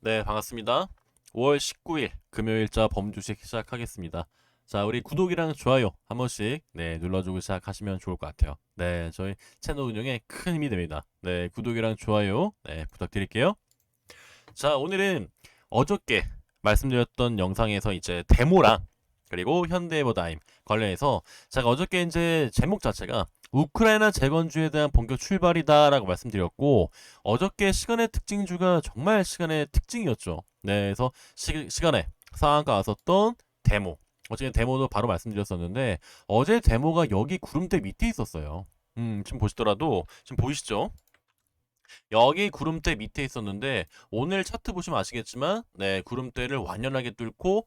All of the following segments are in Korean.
네, 반갑습니다. 5월 19일 금요일자 범주식 시작하겠습니다. 자, 우리 구독이랑 좋아요 한 번씩 네, 눌러주고 시작하시면 좋을 것 같아요. 네, 저희 채널 운영에 큰 힘이 됩니다. 네, 구독이랑 좋아요 네, 부탁드릴게요. 자, 오늘은 어저께 말씀드렸던 영상에서 이제 데모랑 그리고 현대에버다임 관련해서 제가 어저께 이제 제목 자체가 우크라이나 재건주에 대한 본격 출발이다라고 말씀드렸고 어저께 시간의 특징주가 정말 시간의 특징이었죠. 네, 그래서 시, 시간에 상한가 왔었던 데모. 어제 데모도 바로 말씀드렸었는데 어제 데모가 여기 구름대 밑에 있었어요. 음, 지금 보시더라도 지금 보이시죠? 여기 구름대 밑에 있었는데 오늘 차트 보시면 아시겠지만 네, 구름대를 완연하게 뚫고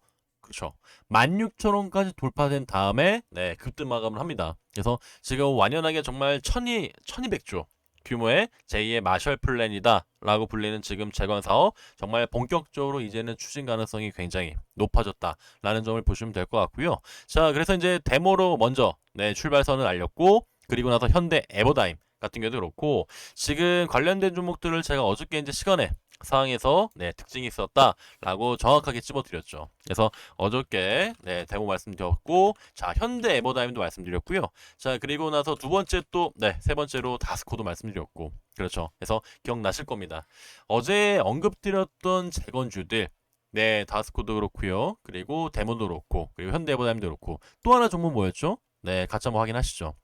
그렇죠. 16,000원까지 돌파된 다음에 네, 급등 마감을 합니다. 그래서 지금 완연하게 정말 천이 1200조 규모의 제2의 마셜 플랜이다라고 불리는 지금 재건 사업 정말 본격적으로 이제는 추진 가능성이 굉장히 높아졌다라는 점을 보시면 될 것 같고요. 자, 그래서 이제 데모로 먼저 네, 출발선을 알렸고 그리고 나서 현대 에버다임 같은 경우도 그렇고 지금 관련된 종목들을 제가 어저께 이제 시간에 상황에서 네, 특징이 있었다라고 정확하게 찝어드렸죠. 그래서 어저께 네, 데모 말씀드렸고 자 현대 에버다임도 말씀드렸고요. 자 그리고 나서 두 번째 또 네 세 번째로 다스코도 말씀드렸고 그렇죠. 그래서 기억나실 겁니다. 어제 언급드렸던 재건주들 네 다스코도 그렇고요. 그리고 데모도 그렇고 그리고 현대 에버다임도 그렇고 또 하나 종목 뭐였죠? 네 같이 한번 확인하시죠.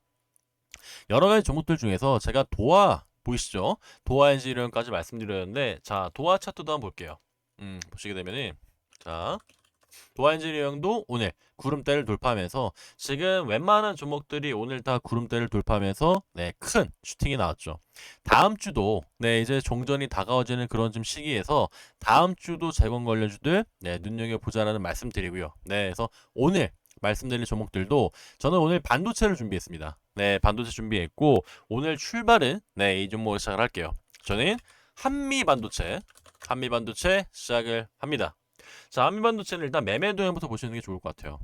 여러 가지 종목들 중에서 제가 도화 보이시죠? 도화 엔지니어까지 말씀드렸는데 자 도화 차트도 한번 볼게요. 음 보시게 되면은 자 도화 엔지니어도 오늘 구름대를 돌파하면서 지금 웬만한 종목들이 오늘 다 구름대를 돌파하면서 네, 큰 슈팅이 나왔죠. 다음 주도 네, 이제 종전이 다가워지는 그런 좀 시기에서 다음 주도 재건 관련주들 네, 눈여겨 보자라는 말씀드리고요. 네, 그래서 오늘 말씀드릴 종목들도 저는 오늘 반도체를 준비했습니다. 네, 반도체 준비했고 오늘 출발은 네, 이 종목을 시작을 할게요. 저는 한미 반도체, 한미 반도체 시작을 합니다. 자, 한미 반도체는 일단 매매 동향부터 보시는 게 좋을 것 같아요.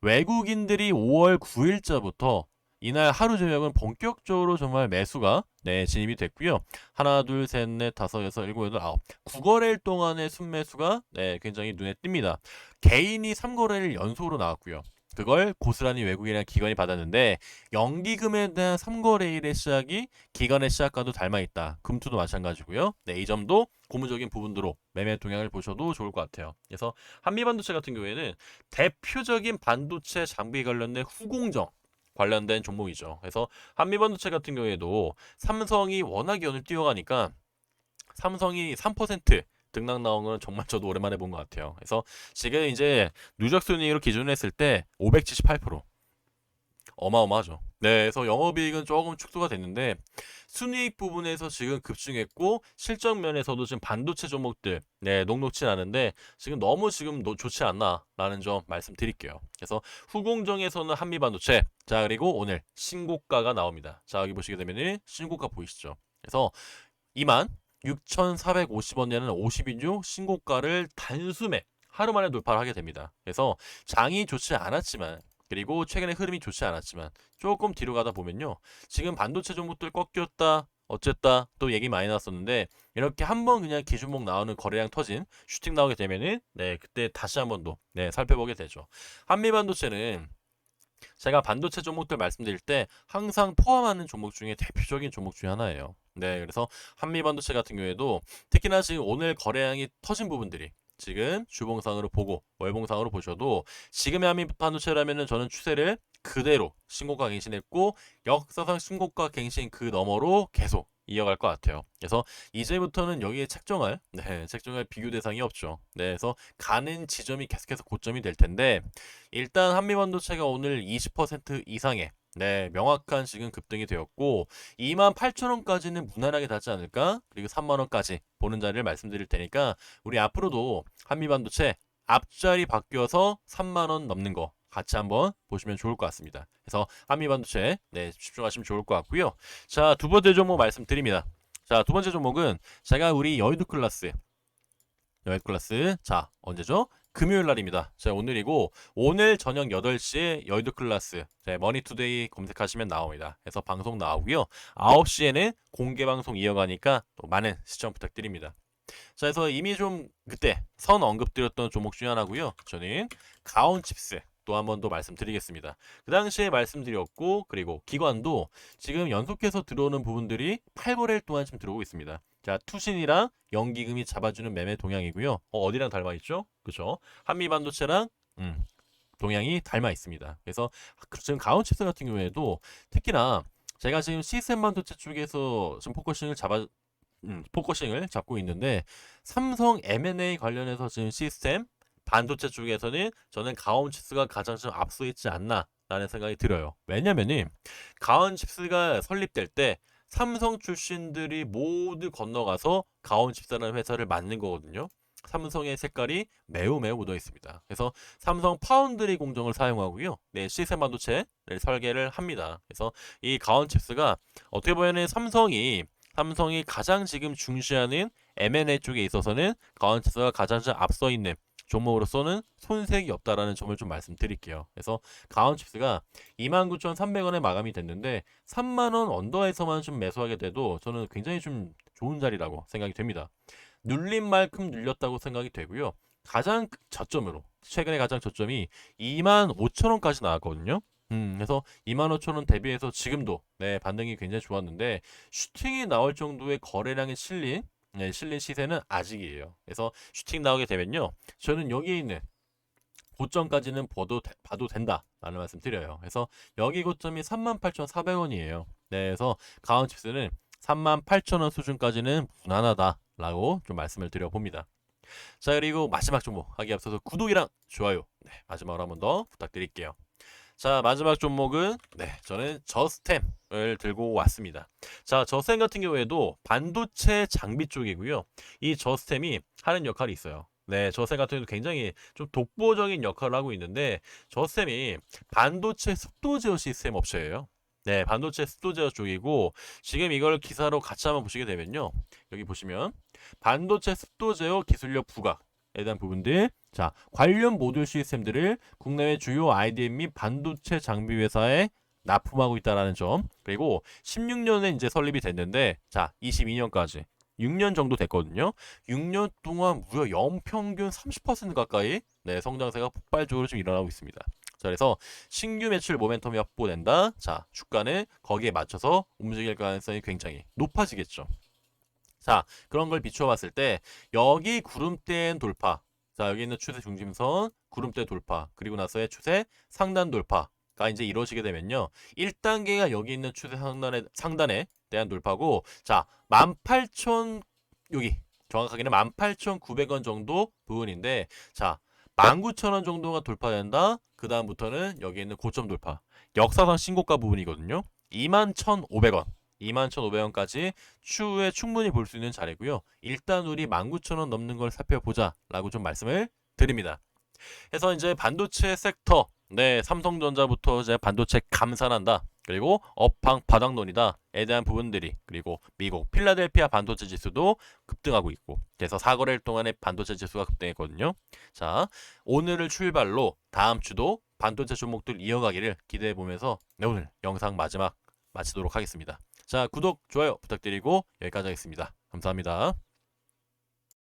외국인들이 5월 9일자부터 이날 하루 저녁은 본격적으로 정말 매수가 네, 진입이 됐고요. 하나, 둘, 셋, 넷, 다섯, 여섯, 일곱, 여덟, 아홉. 9거래일 동안의 순매수가 네, 굉장히 눈에 띕니다. 개인이 3거래일 연속으로 나왔고요. 그걸 고스란히 외국인이나 기관이 받았는데 연기금에 대한 3거래일의 시작이 기관의 시작과도 닮아 있다. 금투도 마찬가지고요. 네, 이 점도 고무적인 부분으로 매매 동향을 보셔도 좋을 것 같아요. 그래서 한미반도체 같은 경우에는 대표적인 반도체 장비 관련된 후공정 관련된 종목이죠. 그래서 한미반도체 같은 경우에도 삼성이 워낙에 오늘 뛰어가니까 삼성이 3% 등락 나온 건 정말 저도 오랜만에 본 것 같아요. 그래서 지금 이제 누적 순이익으로 기준을 했을 때 578% 어마어마하죠. 네, 그래서 영업이익은 조금 축소가 됐는데 순이익 부분에서 지금 급증했고 실적 면에서도 지금 반도체 종목들 네 녹록치 않은데 지금 너무 지금 노, 좋지 않나라는 점 말씀드릴게요. 그래서 후공정에서는 한미 반도체 자 그리고 오늘 신고가가 나옵니다. 자 여기 보시게 되면은 신고가 보이시죠? 그래서 2만 6,450원이라는 50인중 신고가를 단숨에 하루 만에 돌파를 하게 됩니다. 그래서 장이 좋지 않았지만 그리고 최근에 흐름이 좋지 않았지만 조금 뒤로 가다 보면요. 지금 반도체 종목들 꺾였다. 어쨌다 또 얘기 많이 나왔었는데 이렇게 한번 그냥 기준목 나오는 거래량 터진 슈팅 나오게 되면은 네 그때 다시 한번더네 살펴보게 되죠 한미 반도체는 제가 반도체 종목들 말씀드릴 때 항상 포함하는 종목 중에 대표적인 종목 중에 하나예요 네 그래서 한미 반도체 같은 경우에도 특히나 지금 오늘 거래량이 터진 부분들이 지금 주봉상으로 보고 월봉상으로 보셔도 지금의 한미 반도체라면은 저는 추세를 그대로 신고가 갱신했고 역사상 신고가 갱신 그 너머로 계속 이어갈 것 같아요. 그래서 이제부터는 여기에 책정할 네, 책정할 비교 대상이 없죠. 네, 그래서 가는 지점이 계속해서 고점이 될 텐데 일단 한미 반도체가 오늘 20% 이상의 네, 명확한 지금 급등이 되었고 28,000원까지는 무난하게 닿지 않을까? 그리고 3만 원까지 보는 자리를 말씀드릴 테니까 우리 앞으로도 한미 반도체 앞자리 바뀌어서 3만 원 넘는 거 같이 한번 보시면 좋을 것 같습니다. 그래서 한미 반도체 네, 집중하시면 좋을 것 같고요. 자, 두 번째 종목 말씀드립니다. 자, 두 번째 종목은 제가 우리 여의도 클래스 여의도 클래스 자, 언제죠? 금요일 날입니다. 자, 오늘이고 오늘 저녁 8시에 여의도 클래스 자, 머니투데이 검색하시면 나옵니다. 그래서 방송 나오고요. 9시에는 공개 방송 이어가니까 또 많은 시청 부탁드립니다. 자, 그래서 이미 좀 그때 선 언급드렸던 종목 중에 하나고요. 저는 가온 칩스 또 한 번 더 말씀드리겠습니다. 그 당시에 말씀드렸고 그리고 기관도 지금 연속해서 들어오는 부분들이 8거래일 동안 지금 들어오고 있습니다. 자, 투신이랑 연기금이 잡아주는 매매 동향이고요. 어, 어디랑 닮아 있죠? 그죠? 한미 반도체랑 음, 동향이 닮아 있습니다. 그래서 지금 가온 칩스 같은 경우에도 특히나 제가 지금 시스템 반도체 쪽에서 지금 포커싱을 잡아 음, 포커싱을 잡고 있는데 삼성 M&A 관련해서 지금 시스템 반도체 쪽에서는 저는 가온 칩스가 가장 좀 앞서 있지 않나 라는 생각이 들어요. 왜냐면은 가온 칩스가 설립될 때 삼성 출신들이 모두 건너가서 가온 칩스라는 회사를 만든 거거든요. 삼성의 색깔이 매우 매우 묻어 있습니다. 그래서 삼성 파운드리 공정을 사용하고요. 네, 시스템 반도체를 설계를 합니다. 그래서 이 가온 칩스가 어떻게 보면 삼성이 삼성이 가장 지금 중시하는 M&A 쪽에 있어서는 가온 칩스가 가장 좀 앞서 있는 종목으로서는 손색이 없다라는 점을 좀 말씀드릴게요. 그래서 가온칩스가 29,300원에 마감이 됐는데 3만원 언더에서만 좀 매수하게 돼도 저는 굉장히 좀 좋은 자리라고 생각이 됩니다. 눌린 만큼 눌렸다고 생각이 되고요. 가장 저점으로 최근에 가장 저점이 25,000원까지 나왔거든요. 음, 그래서 25,000원 대비해서 지금도 네, 반등이 굉장히 좋았는데 슈팅이 나올 정도의 거래량이 실린 네, 실린 시세는 아직이에요. 그래서 슈팅 나오게 되면요. 저는 여기에 있는 고점까지는 봐도, 되- 봐도 된다라는 말씀 드려요. 그래서 여기 고점이 38,400원이에요. 네, 그래서 가온 칩스는 38,000원 수준까지는 무난하다 라고 좀 말씀을 드려봅니다. 자, 그리고 마지막 종목 하기 앞서서 구독이랑 좋아요 네, 마지막으로 한 번 더 부탁드릴게요. 자, 마지막 종목은 네, 저는 저스템을 들고 왔습니다. 자, 저스템 같은 경우에도 반도체 장비 쪽이고요. 이 저스템이 하는 역할이 있어요. 네, 저스템 같은 경우도 굉장히 좀 독보적인 역할을 하고 있는데 저스템이 반도체 습도 제어 시스템 업체예요. 네, 반도체 습도 제어 쪽이고 지금 이걸 기사로 같이 한번 보시게 되면요. 여기 보시면 반도체 습도 제어 기술력 부각에 대한 부분들 자, 관련 모듈 시스템들을 국내외 주요 IDM 및 반도체 장비 회사에 납품하고 있다라는 점. 그리고 16년에 이제 설립이 됐는데 자, 22년까지 6년 정도 됐거든요. 6년 동안 무려 연평균 30% 가까이 네, 성장세가 폭발적으로 좀 일어나고 있습니다. 자, 그래서 신규 매출 모멘텀이 확보된다. 자, 주가는 거기에 맞춰서 움직일 가능성이 굉장히 높아지겠죠. 자, 그런 걸 비추어 봤을 때 여기 구름대엔 돌파. 자, 여기 있는 추세 중심선, 구름대 돌파. 그리고 나서의 추세 상단 돌파 가 이제 이루어지게 되면요. 1단계가 여기 있는 추세 상단에 상단에 대한 돌파고 자, 18,000 여기 정확하게는 18,900원 정도 부분인데 자, 19,000원 정도가 돌파된다. 그 다음부터는 여기 있는 고점 돌파. 역사상 신고가 부분이거든요. 21,500원. 21,500원까지 추후에 충분히 볼 수 있는 자리고요. 일단 우리 19,000원 넘는 걸 살펴보자라고 좀 말씀을 드립니다. 해서 이제 반도체 섹터, 네 삼성전자부터 이제 반도체 감산한다. 그리고 업황 바닥론이다에 대한 부분들이 그리고 미국 필라델피아 반도체 지수도 급등하고 있고 그래서 4거래일 동안에 반도체 지수가 급등했거든요. 자 오늘을 출발로 다음 주도 반도체 종목들 이어가기를 기대해 보면서 네, 오늘 영상 마지막 마치도록 하겠습니다. 자, 구독, 좋아요 부탁드리고 여기까지 하겠습니다. 감사합니다.